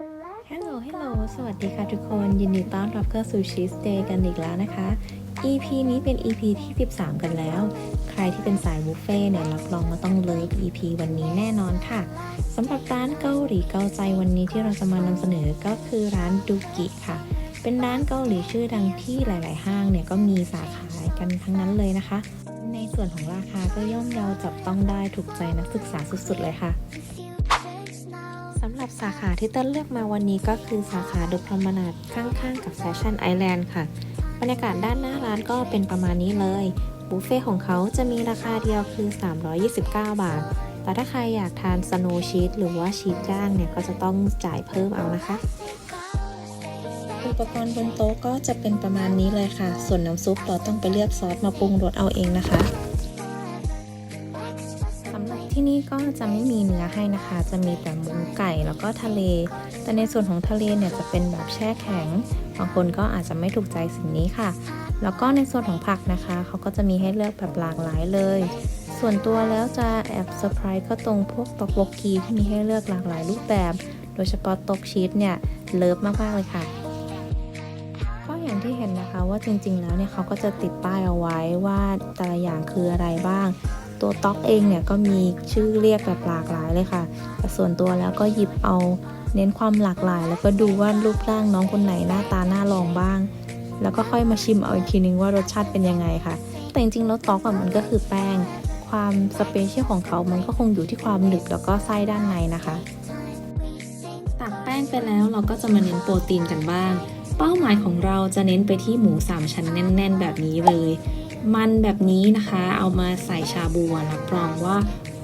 ฮัลโหล ฮัลโหล สวัสดีค่ะทุกคน ยินดีต้อนรับเข้าสู่ชีสเดย์กันอีกแล้วนะคะ EP นี้เป็น EP ที่ 13 กันแล้ว ใครที่เป็นสายบุฟเฟ่เนี่ยรับรองว่าต้องเลิฟ EP วันนี้แน่นอนค่ะ สำหรับร้านเกาหลีเกาใจวันนี้ที่เราจะมานำเสนอก็คือร้านดูกิค่ะ เป็นร้านเกาหลีชื่อดังที่หลาย ๆ ห้างเนี่ยก็มีสาขากันทั้งนั้นเลยนะคะ ในส่วนของราคาก็ย่อมเยาจับต้องได้ถูกใจนักศึกษาสุด ๆ เลยค่ะำหรับสาขาที่เต้นเลือกมาวันนี้ก็คือสาขาดุพรมนาดข้างๆ กับแฟชั่นไอแลนด์ค่ะ บรรยากาศด้านหน้าร้านก็เป็นประมาณนี้เลย บุฟเฟ่ของเขาจะมีราคาเดียวคือ 329 บาท แต่ถ้าใครอยากทานสโนว์ชีสหรือว่าชีสย่างเนี่ยก็จะต้องจ่ายเพิ่มเอานะคะ อุปกรณ์บนโต๊ะก็จะเป็นประมาณนี้เลยค่ะ ส่วนน้ำซุปเราต้องไปเลือกซอสมาปรุงรสเอาเองนะคะ นี่ก็จะไม่มีเนื้อให้นะคะ จะมีแต่หมูไก่แล้วก็ทะเล แต่ในส่วนของทะเลเนี่ยจะเป็นแบบแช่แข็ง บางคนก็อาจจะไม่ถูกใจสิ่งนี้ค่ะ แล้วก็ในส่วนของผักนะคะ เขาก็จะมีให้เลือกแบบหลากหลายเลย ส่วนตัวแล้วจะแอบเซอร์ไพรส์ก็ตรงพวกตอกโบกีที่มีให้เลือกหลากหลายรูปแบบ โดยเฉพาะตกชีสเนี่ยเลิฟมากๆเลยค่ะก็อย่างที่เห็นนะคะว่าจริงๆแล้วเนี่ยเขาก็จะติดป้ายเอาไว้ว่าแต่ละอย่างคืออะไรบ้าง ตัวต็อกเองเนี่ยก็มีชื่อเรียกแบบหลากหลายเลยค่ะ แต่ส่วนตัวแล้วก็หยิบเอาเน้นความหลากหลาย แล้วก็ดูว่ารูปร่างน้องคนไหนหน้าตาน่าลองบ้าง แล้วก็ค่อยมาชิมเอาอีกทีนึงว่ารสชาติเป็นยังไงค่ะ แต่จริงๆแล้วต็อกอะมันก็คือแป้ง ความสเปเชียลของเขามันก็คงอยู่ที่ความหนึบแล้วก็ไส้ด้านในนะคะ ตักแป้งไปแล้วเราก็จะมาเน้นโปรตีนกันบ้าง เป้าหมายของเราจะเน้นไปที่หมูสามชั้นแน่น ๆ แบบนี้เลย มันแบบนี้นะคะ เอามาใส่ชาบูรับรองว่า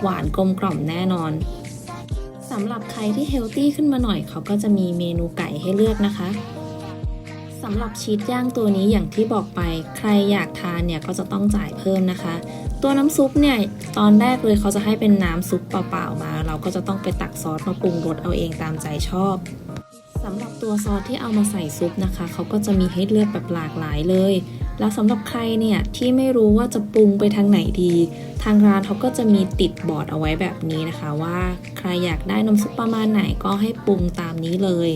หวานกลมกล่อมแน่นอนสำหรับใครที่เฮลตี้ขึ้นมาหน่อยเขาก็จะมีเมนูไก่ให้เลือกนะคะสำหรับชีสย่างตัวนี้อย่างที่บอกไปใครอยากทานเนี่ยก็จะต้องจ่ายเพิ่มนะคะ ตัวน้ำซุปเนี่ยตอนแรกเลยเขาจะให้เป็นน้ำซุปเปล่าๆมา เราก็จะต้องไปตักซอสมาปรุงรสเอาเองตามใจชอบ สำหรับตัวซอสที่เอามาใส่ซุปนะคะ เขาก็จะมีให้เลือกแบบหลากหลายเลย แล้วสำหรับใครเนี่ยที่ไม่รู้ว่าจะปรุงไปทางไหนดี ทางร้านเขาก็จะมีติดบอร์ดเอาไว้แบบนี้นะคะ ว่าใครอยากได้น้ำซุปประมาณไหนก็ให้ปรุงตามนี้เลย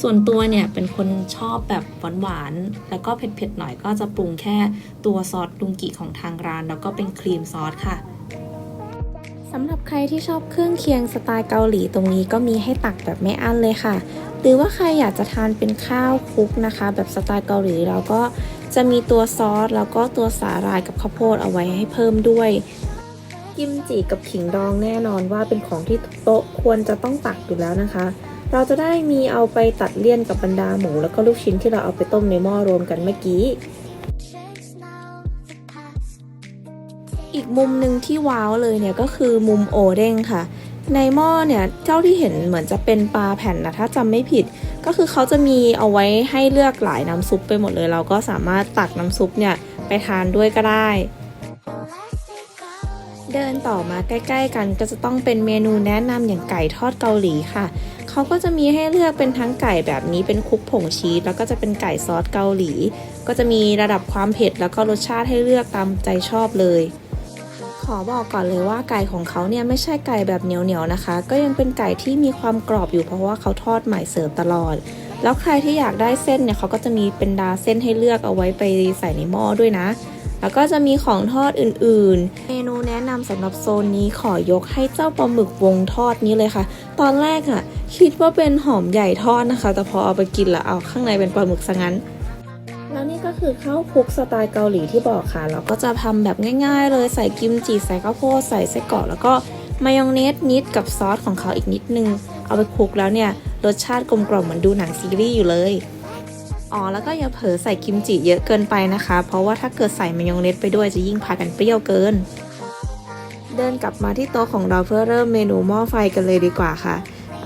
ส่วนตัวเนี่ยเป็นคนชอบแบบหวานๆแล้วก็เผ็ดๆหน่อยก็จะปรุงแค่ตัวซอสดุงกิของทางร้าน แล้วก็เป็นครีมซอสค่ะ สำหรับใครที่ชอบเครื่องเคียงสไตล์เกาหลีตรงนี้ก็มีให้ตักแบบไม่อั้นเลยค่ะ หรือว่าใครอยากจะทานเป็นข้าวคลุกนะคะ แบบสไตล์เกาหลีเราก็จะมีตัวซอสแล้วก็ตัวสาหร่ายกับข้าวโพดเอาไว้ให้เพิ่มด้วย กิมจิกับขิงดองแน่นอนว่าเป็นของที่โต๊ะควรจะต้องตักอยู่แล้วนะคะ เราจะได้มีเอาไปตัดเลี่ยนกับบรรดาหมู แล้วก็ลูกชิ้นที่เราเอาไปต้มในหม้อรวมกันเมื่อกี้ อีกมุมหนึ่งที่ว้าวเลยเนี่ยก็คือมุมโอเด้งค่ะ ในหม้อเนี่ยเจ้าที่เห็นเหมือนจะเป็นปลาแผ่นนะถ้าจำไม่ผิด ก็คือเขาจะมีเอาไว้ให้เลือกหลายน้ำซุปไปหมดเลย เราก็สามารถตักน้ำซุปเนี่ยไปทานด้วยก็ได้ เดินต่อมาใกล้ ๆ กันก็จะต้องเป็นเมนูแนะนำอย่างไก่ทอดเกาหลีค่ะเขาก็จะมีให้เลือกเป็นทั้งไก่แบบนี้เป็นคุกผงชีสแล้วก็จะเป็นไก่ซอสเกาหลี ก็จะมีระดับความเผ็ดแล้วก็รสชาติให้เลือกตามใจชอบเลย ขอบอกก่อนเลยว่าไก่ของเขาเนี่ยไม่ใช่ไก่แบบเหนียวๆนะคะ ก็ยังเป็นไก่ที่มีความกรอบอยู่เพราะว่าเขาทอดใหม่เสิร์ฟตลอด แล้วใครที่อยากได้เส้นเนี่ยเขาก็จะมีเป็นดาเส้นให้เลือกเอาไว้ไปใส่ในหม้อด้วยนะ แล้วก็จะมีของทอดอื่นๆ เมนูแนะนำสำหรับโซนนี้ขอยกให้เจ้าปลาหมึกวงทอดนี้เลยค่ะ ตอนแรกอะคิดว่าเป็นหอมใหญ่ทอดนะคะ แต่พอเอาไปกินแล้วเอาข้างในเป็นปลาหมึกซะงั้น คือข้าวคลุกสไตล์เกาหลีที่บอกค่ะ เราก็จะทำแบบง่าย ๆ เลยใส่กิมจิใส่ข้าวโพดใส่ไส้กรอกแล้วก็มายองเนสนิดกับซอสของเขาอีกนิดนึง เอาไปคลุกแล้วเนี่ย รสชาติกลมกล่อมเหมือนดูหนังซีรีส์อยู่เลยอ๋อแล้วก็อย่าเผลอใส่กิมจิเยอะเกินไปนะคะ เพราะว่าถ้าเกิดใส่มายองเนสไปด้วยจะยิ่งพากันเปรี้ยวเกิน เดินกลับมาที่โต๊ะของเราเพื่อเริ่มเมนูหม้อไฟกันเลยดีกว่าค่ะ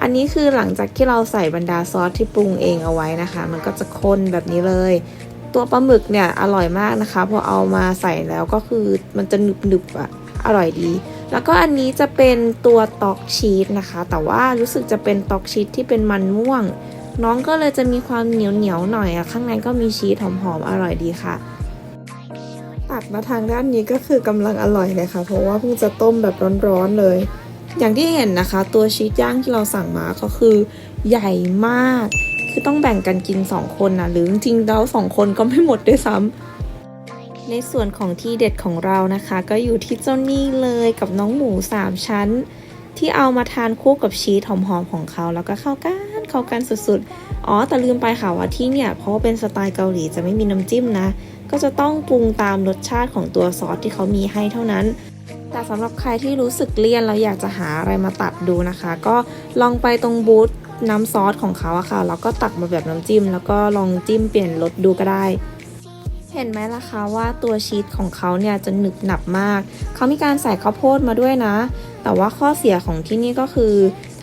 อันนี้คือหลังจากที่เราใส่บรรดาซอสที่ปรุงเองเอาไว้นะคะ มันก็จะข้นแบบนี้เลย ตัวปลาหมึกเนี่ยอร่อยมากนะคะพอเอามาใส่แล้วก็คือมันจะหนึบๆอะอร่อยดี แล้วก็อันนี้จะเป็นตัวตอกชีสนะคะ แต่ว่ารู้สึกจะเป็นตอกชีสที่เป็นมันม่วง น้องก็เลยจะมีความเหนียวเหนียวหน่อยอะข้างในก็มีชีสหอมๆอร่อยดีค่ะตัดมาทางด้านนี้ก็คือกำลังอร่อยเลยค่ะ เพราะว่าเพิ่งจะต้มแบบร้อนๆเลย อย่างที่เห็นนะคะ ตัวชีสย่างที่เราสั่งมาก็คือใหญ่มาก คือต้องแบ่งกันกิน 2 คนนะหรือจริงๆแล้ว2คนก็ไม่หมดด้วยซ้ำในส่วนของที่เด็ดของเรานะคะ ก็อยู่ที่เจ้านี่เลยกับน้องหมู 3 ชั้น ที่เอามาทานคู่กับชีสหอมๆของเขา แล้วก็เข้ากันเข้ากันสุดๆ อ๋อแต่ลืมไปค่ะว่าที่เนี่ยเพราะว่าเป็นสไตล์เกาหลีจะไม่มีน้ำจิ้มนะ ก็จะต้องปรุงตามรสชาติของตัวซอสที่เขามีให้เท่านั้นแต่สำหรับใครที่รู้สึกเลี่ยนแล้วอยากจะหาอะไรมาตัดดูนะคะ ก็ลองไปตรงบูธ น้ำซอสของเขาอะค่ะแล้วก็ตักมาแบบน้ำจิ้ม แล้วก็ลองจิ้มเปลี่ยนรสดูก็ได้ เห็นไหมล่ะคะว่าตัวชีสของเขาเนี่ยจะหนึบหนับมาก เขามีการใส่ข้าวโพดมาด้วยนะ แต่ว่าข้อเสียของที่นี่ก็คือ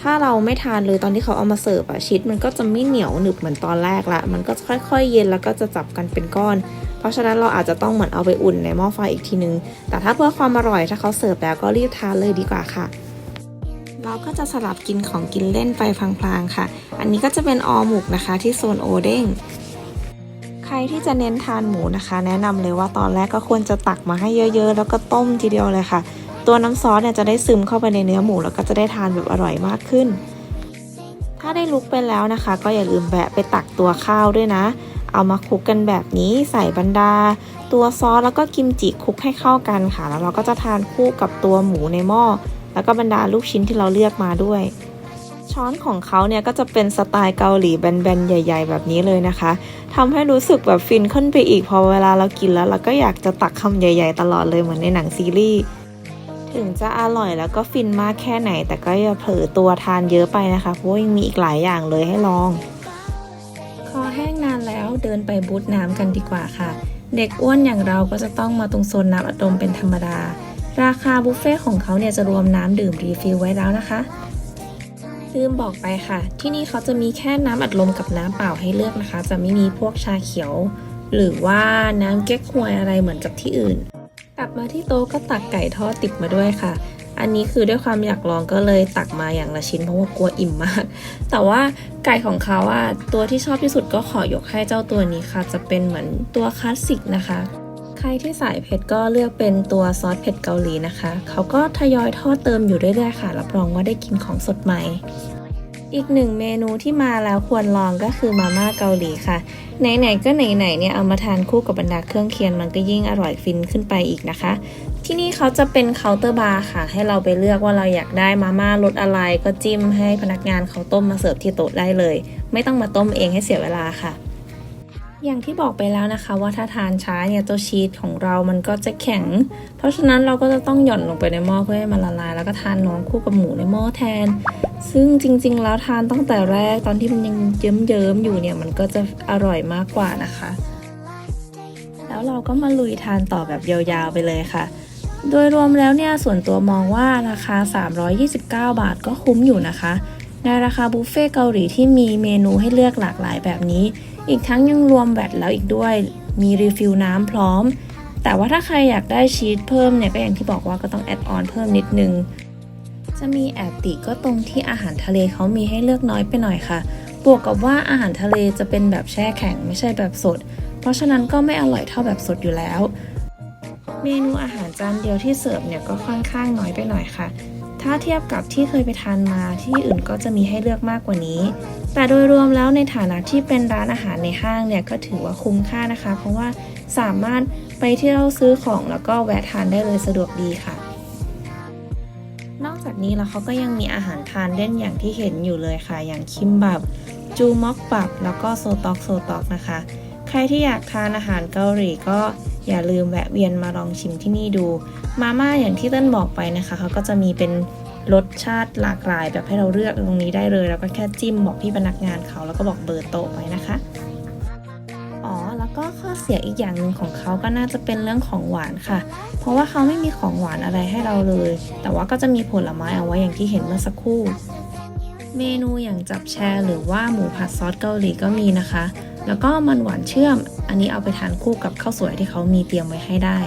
ถ้าเราไม่ทานเลยตอนที่เขาเอามาเสิร์ฟอะชีสมันก็จะไม่เหนียวหนึบเหมือนตอนแรกละ มันก็จะค่อยๆ เย็นแล้วก็จะจับกันเป็นก้อน เพราะฉะนั้นเราอาจจะต้องเหมือนเอาไปอุ่นในหม้อไฟอีกทีนึง แต่ถ้าเพื่อความอร่อยถ้าเขาเสิร์ฟแล้วก็รีบทานเลยดีกว่าค่ะ เราก็จะสลับกินของกินเล่นไปพลางๆค่ะ อันนี้ก็จะเป็นออหมกนะคะที่โซนโอเด้ง ใครที่จะเน้นทานหมูนะคะ แนะนำเลยว่าตอนแรกก็ควรจะตักมาให้เยอะๆ แล้วก็ต้มทีเดียวเลยค่ะ ตัวน้ำซอสเนี่ยจะได้ซึมเข้าไปในเนื้อหมูแล้วก็จะได้ทานแบบอร่อยมากขึ้น ถ้าได้ลุกไปแล้วนะคะ ก็อย่าลืมแบะไปตักตัวข้าวด้วยนะ เอามาคลุกกันแบบนี้ใส่บรรดา ตัวซอสแล้วก็กิมจิคลุกให้เข้ากันค่ะ แล้วเราก็จะทานคู่กับตัวหมูในหม้อ แล้วก็บรรดาลูกชิ้นที่เราเลือกมาด้วย ช้อนของเขาเนี่ยก็จะเป็นสไตล์เกาหลีแบนๆ ใหญ่ ๆ แบบนี้เลยนะคะทำให้รู้สึกแบบฟินขึ้นไปอีกพอเวลาเรากินแล้วเราก็อยากจะตักคำใหญ่ ๆ ตลอดเลยเหมือนในหนังซีรีส์ถึงจะอร่อยแล้วก็ฟินมากแค่ไหน แต่ก็อย่าเผลอตัวทานเยอะไปนะคะ เพราะยังมีอีกหลายอย่างเลยให้ลอง คอแห้งนานแล้วเดินไปบูธน้ำกันดีกว่าค่ะ เด็กอ้วนอย่างเราก็จะต้องมาตรงโซนน้ำอัดลมเป็นธรรมดา ราคาบุฟเฟ่ของเขาเนี่ยจะรวมน้ำดื่มรีฟิลไว้แล้วนะคะลืมบอกไปค่ะ ที่นี่เขาจะมีแค่น้ำอัดลมกับน้ำเปล่าให้เลือกนะคะ จะไม่มีพวกชาเขียว หรือว่าน้ำเก๊กฮวยอะไรเหมือนกับที่อื่น กลับมาที่โต๊ะก็ตักไก่ทอดติดมาด้วยค่ะ อันนี้คือด้วยความอยากลองก็เลยตักมาอย่างละชิ้นเพราะว่ากลัวอิ่มมาก แต่ว่าไก่ของเขาอะตัวที่ชอบที่สุดก็ขอยกให้เจ้าตัวนี้ค่ะ จะเป็นเหมือนตัวคลาสสิกนะคะ รที่สายเผ็ดก็เลือกเป็นตัวซอสเผ็ดเกาหลีนะคะ เขาก็ทยอยทอดเติมอยู่เรื่อยๆค่ะ รับรองว่าได้กินของสดใหม่ อีกหนึ่งเมนูที่มาแล้วควรลองก็คือมาม่าเกาหลีค่ะ ไหนๆก็ไหนๆเนี่ยเอามาทานคู่กับบรรดาเครื่องเคียงมันก็ยิ่งอร่อยฟินขึ้นไปอีกนะคะ ที่นี่เขาจะเป็นเคาน์เตอร์บาร์ค่ะ ให้เราไปเลือกว่าเราอยากได้มาม่ารสอะไรก็จิ้มให้พนักงานเขาต้มมาเสิร์ฟที่โต๊ะได้เลย ไม่ต้องมาต้มเองให้เสียเวลาค่ะ อย่างที่บอกไปแล้วนะคะว่าถ้าทานช้าเนี่ยตัวชีสของเรามันก็จะแข็ง เพราะฉะนั้นเราก็จะต้องหย่อนลงไปในหม้อเพื่อให้มันละลาย แล้วก็ทานน้องคู่กับหมูในหม้อแทน ซึ่งจริง ๆ แล้วทานตั้งแต่แรกตอนที่มันยังเยิ้มๆอยู่เนี่ยมันก็จะอร่อยมากกว่านะคะ แล้วเราก็มาลุยทานต่อแบบยาวๆไปเลยค่ะ โดยรวมแล้วเนี่ยส่วนตัวมองว่าราคา 329 บาทก็คุ้มอยู่นะคะ ในราคาบุฟเฟ่เกาหลีที่มีเมนูให้เลือกหลากหลายแบบนี้ อีกทั้งยังรวมแบตแล้วอีกด้วย มีรีฟิลน้ำพร้อม แต่ว่าถ้าใครอยากได้ชีสเพิ่มเนี่ยก็อย่างที่บอกว่าก็ต้องแอดออนเพิ่มนิดนึง จะมีแอบติก็ตรงที่อาหารทะเลเขามีให้เลือกน้อยไปหน่อยค่ะ บวกกับว่าอาหารทะเลจะเป็นแบบแช่แข็งไม่ใช่แบบสด เพราะฉะนั้นก็ไม่อร่อยเท่าแบบสดอยู่แล้ว เมนูอาหารจานเดียวที่เสิร์ฟเนี่ยก็ค่อนข้างน้อยไปหน่อยค่ะ ถ้าเทียบกับที่เคยไปทานมาที่อื่นก็จะมีให้เลือกมากกว่านี้ แต่โดยรวมแล้วในฐานะที่เป็นร้านอาหารในห้างเนี่ยก็ถือว่าคุ้มค่านะคะ เพราะว่าสามารถไปเที่ยวซื้อของแล้วก็แวะทานได้เลยสะดวกดีค่ะ นอกจากนี้แล้วเขาก็ยังมีอาหารทานเล่นอย่างที่เห็นอยู่เลยค่ะ อย่างคิมบับ จูม็อกบับ แล้วก็โซตอกโซตอกนะคะ ใครที่อยากทานอาหารเกาหลีก็ อย่าลืมแวะเวียนมาลองชิมที่นี่ดู มาม่าอย่างที่เต้นบอกไปนะคะเขาก็จะมีเป็นรสชาติหลากหลายแบบให้เราเลือกตรงนี้ได้เลย แล้วก็แค่จิ้มบอกพี่พนักงานเขาแล้วก็บอกเบอร์โต๊ะไว้นะคะ อ๋อ แล้วก็ข้อเสียอีกอย่างหนึ่งของเขาก็น่าจะเป็นเรื่องของหวานค่ะ เพราะว่าเขาไม่มีของหวานอะไรให้เราเลย แต่ว่าก็จะมีผลไม้เอาไว้อย่างที่เห็นเมื่อสักครู่ เมนูอย่างจับแชร์หรือว่าหมูผัดซอสเกาหลีก็มีนะคะ แล้วก็มันหวานเชื่อม อันนี้เอาไปทานคู่กับข้าวสวยที่เขามีเตรียมไว้ให้ได้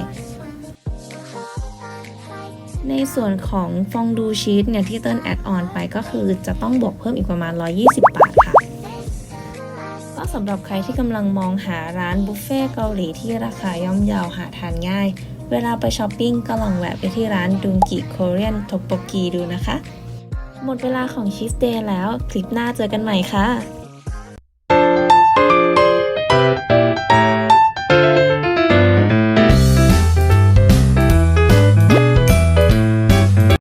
ในส่วนของฟองดูชีสเนี่ยที่เติ้ลแอดออนไปก็คือจะต้องบวกเพิ่มอีกประมาณ 120 บาทค่ะก็สำหรับใครที่กำลังมองหาร้านบุฟเฟ่เกาหลีที่ราคาย่อมเยาวหาทานง่าย เวลาไปช้อปปิ้งก็ลองแวะไปที่ร้านดุงกิโคเรียนทกโปกีดูนะคะ หมดเวลาของชีสเดย์แล้ว คลิปหน้าเจอกันใหม่ค่ะ